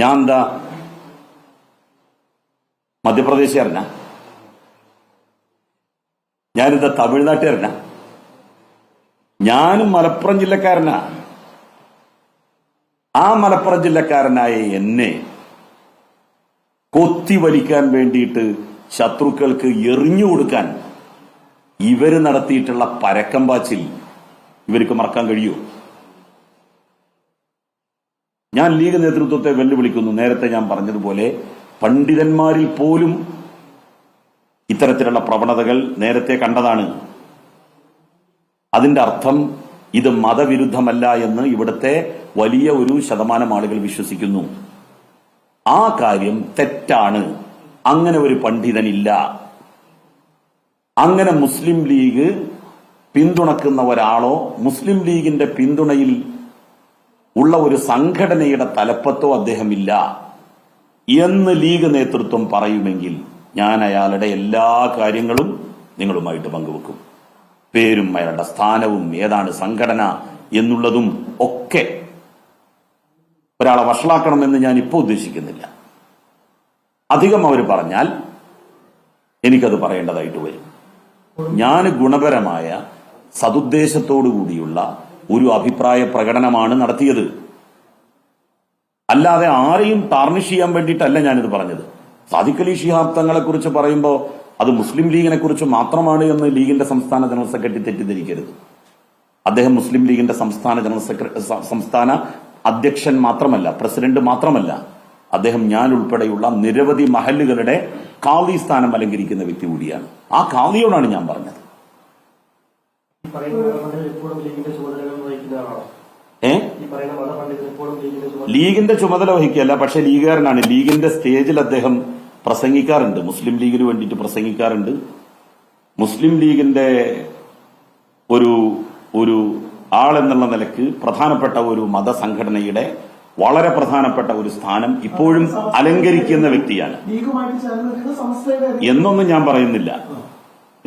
ഞാൻ എന്താ മധ്യപ്രദേശുകാരനാ? ഞാനെന്താ തമിഴ്നാട്ടുകാരനാ? ഞാനും മലപ്പുറം ജില്ലക്കാരനാ. ആ മലപ്പുറം ജില്ലക്കാരനായ എന്നെ കൊത്തിവലിക്കാൻ വേണ്ടിയിട്ട് ശത്രുക്കൾക്ക് എറിഞ്ഞു കൊടുക്കാൻ ഇവർ നടത്തിയിട്ടുള്ള പരക്കം പാച്ചിൽ ഇവർക്ക് മറക്കാൻ കഴിയുമോ? ഞാൻ ലീഗ് നേതൃത്വത്തെ വെല്ലുവിളിക്കുന്നു. നേരത്തെ ഞാൻ പറഞ്ഞതുപോലെ പണ്ഡിതന്മാരിൽ പോലും ഇത്തരത്തിലുള്ള പ്രവണതകൾ നേരത്തെ കണ്ടതാണ്. അതിന്റെ അർത്ഥം ഇത് മതവിരുദ്ധമല്ല എന്ന് ഇവിടുത്തെ വലിയ ഒരു ശതമാനം ആളുകൾ വിശ്വസിക്കുന്നു. ആ കാര്യം തെറ്റാണ്. അങ്ങനെ ഒരു പണ്ഡിതനില്ല. അങ്ങനെ മുസ്ലിം ലീഗ് പിന്തുണക്കുന്ന ഒരാളോ മുസ്ലിം ലീഗിന്റെ പിന്തുണയിൽ ഉള്ള ഒരു സംഘടനയുടെ തലപ്പത്തോ അദ്ദേഹമില്ല എന്ന് ലീഗ് നേതൃത്വം പറയുമെങ്കിൽ ഞാൻ അയാളുടെ എല്ലാ കാര്യങ്ങളും നിങ്ങളുമായിട്ട് പങ്കുവെക്കും. പേരും അയാളുടെ സ്ഥാനവും ഏതാണ് സംഘടന എന്നുള്ളതും ഒക്കെ ഒരാളെ വഷളാക്കണമെന്ന് ഞാൻ ഇപ്പോൾ ഉദ്ദേശിക്കുന്നില്ല. അധികം അവർ പറഞ്ഞാൽ എനിക്കത് പറയേണ്ടതായിട്ട് വരും. ഞാൻ ഗുണപരമായ സതുദ്ദേശത്തോടു കൂടിയുള്ള ഒരു അഭിപ്രായ പ്രകടനമാണ് നടത്തിയത്. അല്ലാതെ ആരെയും ടാർണിഷ് ചെയ്യാൻ വേണ്ടിയിട്ടല്ല ഞാനിത് പറഞ്ഞത്. സാദിഖ് അലി ശിഹാബ് തങ്ങളെ കുറിച്ച് പറയുമ്പോൾ അത് മുസ്ലിം ലീഗിനെ കുറിച്ച് മാത്രമാണ് എന്ന് ലീഗിന്റെ സംസ്ഥാന ജനറൽ സെക്രട്ടറി തെറ്റിദ്ധരിക്കരുത്. അദ്ദേഹം മുസ്ലിം ലീഗിന്റെ സംസ്ഥാന ജനറൽ സെക്രട്ടറി സംസ്ഥാന അധ്യക്ഷൻ മാത്രമല്ല പ്രസിഡന്റ് മാത്രമല്ല. അദ്ദേഹം ഞാൻ ഉൾപ്പെടെയുള്ള നിരവധി മഹല്ലുകളുടെ കാവി സ്ഥാനം അലങ്കരിക്കുന്ന വ്യക്തി കൂടിയാണ്. ആ കാവിയോടാണ് ഞാൻ പറഞ്ഞത് ഈ പറയുന്ന മതപണ്ഡിതൻ എപ്പോഴും ലീഗിന്റെ ചുമതലകൾ വഹിക്കുന്നതാണോ ഏ ലീഗിന്റെ ചുമതല ലീഗിന്റെ ചുമതല വഹിക്കുകയല്ല പക്ഷെ ലീഗുകാരനാണ് ലീഗിന്റെ സ്റ്റേജിൽ അദ്ദേഹം പ്രസംഗിക്കാറുണ്ട് മുസ്ലിം ലീഗിന് വേണ്ടിയിട്ട് പ്രസംഗിക്കാറുണ്ട് മുസ്ലിം ലീഗിന്റെ ഒരു ഒരു ആളെന്നുള്ള നിലയ്ക്ക് പ്രധാനപ്പെട്ട ഒരു മതസംഘടനയുടെ വളരെ പ്രധാനപ്പെട്ട ഒരു സ്ഥാനം ഇപ്പോഴും അലങ്കരിക്കുന്ന വ്യക്തിയാണ് എന്നൊന്നും ഞാൻ പറയുന്നില്ല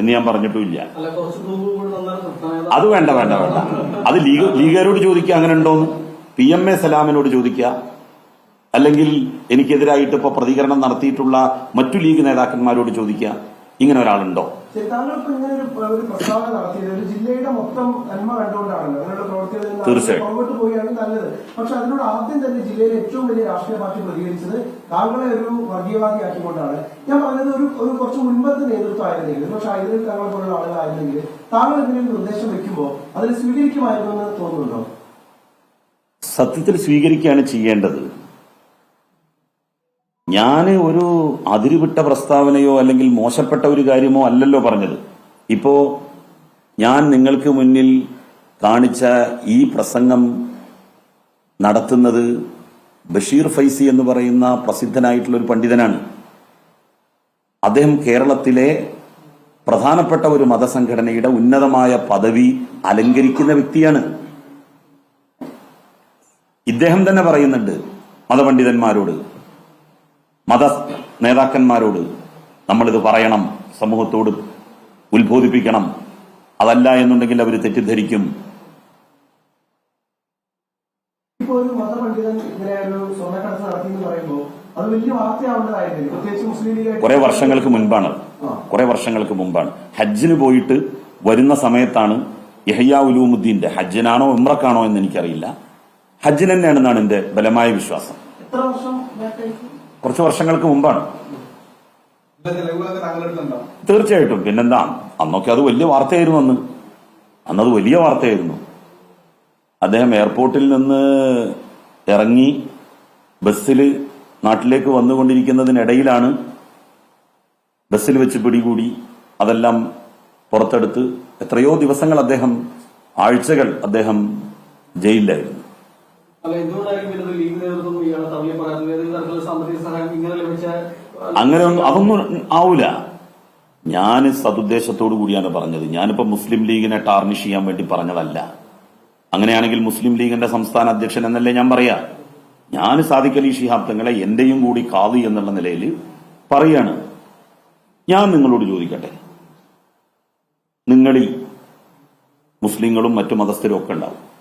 എന്ന് ഞാൻ പറഞ്ഞിട്ടുമില്ല. അത് വേണ്ട വേണ്ട വേണ്ട. അത് ലീഗ് ലീഗുകാരോട് ചോദിക്കുക അങ്ങനെ ഉണ്ടോന്ന് പി എം എ സലാമിനോട് ചോദിക്കുക. അല്ലെങ്കിൽ എനിക്കെതിരായിട്ട് ഇപ്പൊ പ്രതികരണം നടത്തിയിട്ടുള്ള മറ്റു ലീഗ് നേതാക്കന്മാരോട് ചോദിക്കുക. ഇങ്ങനെ ഒരാളുണ്ടോ? ശരി, താങ്കൾ ഇങ്ങനെ ഒരു ഒരു പ്രസ്താവന നടത്തിയത് ഒരു ജില്ലയുടെ മൊത്തം നന്മ കണ്ടുകൊണ്ടാണല്ലോ. അങ്ങനെയുള്ള പ്രവർത്തികളിൽ നിന്ന് തീർച്ചയായും. പുറകോട്ട് പോവുകയാണ് നല്ലത്. പക്ഷെ അതിനോട് ആദ്യം തന്നെ ജില്ലയിലെ ഏറ്റവും വലിയ രാഷ്ട്രീയ പാർട്ടി പ്രതികരിച്ചത് താങ്കളെ ഒരു വർഗീയവാദിയാക്കിക്കൊണ്ടാണ്. ഞാൻ പറഞ്ഞത് ഒരു ഒരു കുറച്ച് മുൻപത്തെ നേതൃത്വം ആയിരുന്നെങ്കിൽ പക്ഷെ അതിൽ താങ്കളെ പോലുള്ള ആളുകളായിരുന്നെങ്കിൽ താങ്കൾ ഇങ്ങനെ ഒരു നിർദ്ദേശം വെക്കുമ്പോൾ അതിന് സ്വീകരിക്കുമായിരുന്നു എന്ന് തോന്നുന്നുണ്ടോ? സത്യത്തിൽ സ്വീകരിക്കുകയാണ് ചെയ്യേണ്ടത്. ഞാൻ ഒരു അതിരുവിട്ട പ്രസ്താവനയോ അല്ലെങ്കിൽ മോശപ്പെട്ട ഒരു കാര്യമോ അല്ലല്ലോ പറഞ്ഞത്. ഇപ്പോ ഞാൻ നിങ്ങൾക്ക് മുന്നിൽ കാണിച്ച ഈ പ്രസംഗം നടത്തുന്നത് ബഷീർ ഫൈസി എന്ന് പറയുന്ന പ്രസിദ്ധനായിട്ടുള്ള ഒരു പണ്ഡിതനാണ്. അദ്ദേഹം കേരളത്തിലെ പ്രധാനപ്പെട്ട ഒരു മതസംഘടനയുടെ ഉന്നതമായ പദവി അലങ്കരിക്കുന്ന വ്യക്തിയാണ്. ഇദ്ദേഹം തന്നെ പറയുന്നുണ്ട് മതപണ്ഡിതന്മാരോട് മത നേതാക്കന്മാരോട് നമ്മളിത് പറയണം സമൂഹത്തോട് ഉത്ബോധിപ്പിക്കണം. അതല്ല എന്നുണ്ടെങ്കിൽ അവർ തെറ്റിദ്ധരിക്കും. ഒരു മതപണ്ഡിതൻ ഇങ്ങനെ ഒരു സ്വർണക്കടത്ത് നടത്തി എന്ന് പറയുമ്പോൾ അത് വലിയ വാർത്തയാവേണ്ടതായിരുന്നു പ്രത്യേകിച്ച് മുസ്ലിം ലീഗ് കുറെ വർഷങ്ങൾക്ക് മുൻപാണ്. കുറെ വർഷങ്ങൾക്ക് മുമ്പാണ്. ഹജ്ജിന് പോയിട്ട് വരുന്ന സമയത്താണ് യഹയ്യ ഉലൂമുദ്ദീന്റെ ഹജ്ജിനാണോ ഉമ്രക്കാണോ എന്ന് എനിക്കറിയില്ല. ഹജ്ജിന് തന്നെയാണെന്നാണ് എന്റെ ബലമായ വിശ്വാസം. എത്ര വർഷം കുറച്ച് വർഷങ്ങൾക്ക് മുമ്പാണ്. തീർച്ചയായിട്ടും. പിന്നെന്താ? അന്നൊക്കെ അത് വലിയ വാർത്തയായിരുന്നു അന്ന്. അന്നത് വലിയ വാർത്തയായിരുന്നു. അദ്ദേഹം എയർപോർട്ടിൽ നിന്ന് ഇറങ്ങി ബസ്സിൽ നാട്ടിലേക്ക് വന്നുകൊണ്ടിരിക്കുന്നതിനിടയിലാണ് ബസ്സിൽ വെച്ച് പിടികൂടി അതെല്ലാം പുറത്തെടുത്ത് എത്രയോ ദിവസങ്ങൾ അദ്ദേഹം ആഴ്ചകൾ അദ്ദേഹം ജയിലിലായിരുന്നു. അങ്ങനെ ഒന്നും അതൊന്നും ആവൂല. ഞാൻ സതുദ്ദേശത്തോടു കൂടിയാണ് പറഞ്ഞത്. ഞാനിപ്പോ മുസ്ലിം ലീഗിനെ ടാർണിഷ് ചെയ്യാൻ വേണ്ടി പറഞ്ഞതല്ല. അങ്ങനെയാണെങ്കിൽ മുസ്ലിം ലീഗിന്റെ സംസ്ഥാന അധ്യക്ഷൻ എന്നല്ലേ ഞാൻ പറയാ. ഞാൻ സാദിഖ് അലി തങ്ങളെ എന്റെയും കൂടി കാതി എന്നുള്ള നിലയിൽ പറയാണ്. ഞാൻ നിങ്ങളോട് ചോദിക്കട്ടെ. നിങ്ങളിൽ മുസ്ലിങ്ങളും മറ്റു മതസ്ഥരും ഒക്കെ ഉണ്ടാവും.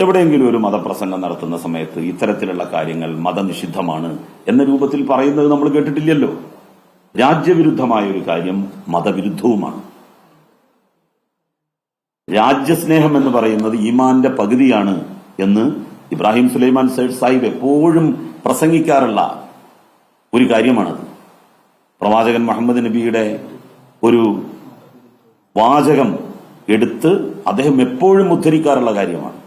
എവിടെയെങ്കിലും ഒരു മതപ്രസംഗം നടത്തുന്ന സമയത്ത് ഇത്തരത്തിലുള്ള കാര്യങ്ങൾ മതനിഷിദ്ധമാണ് എന്ന രൂപത്തിൽ പറയുന്നത് നമ്മൾ കേട്ടിട്ടില്ലല്ലോ. രാജ്യവിരുദ്ധമായ ഒരു കാര്യം മതവിരുദ്ധവുമാണ്. രാജ്യസ്നേഹം എന്ന് പറയുന്നത് ഈമാന്റെ പകുതിയാണ് എന്ന് ഇബ്രാഹിം സുലൈമാൻ സൈഡ് സാഹിബ് എപ്പോഴും പ്രസംഗിക്കാറുള്ള ഒരു കാര്യമാണത്. പ്രവാചകൻ മുഹമ്മദ് നബിയുടെ ഒരു വാചകം എടുത്ത് അദ്ദേഹം എപ്പോഴും ഉദ്ധരിക്കാറുള്ള കാര്യമാണ്.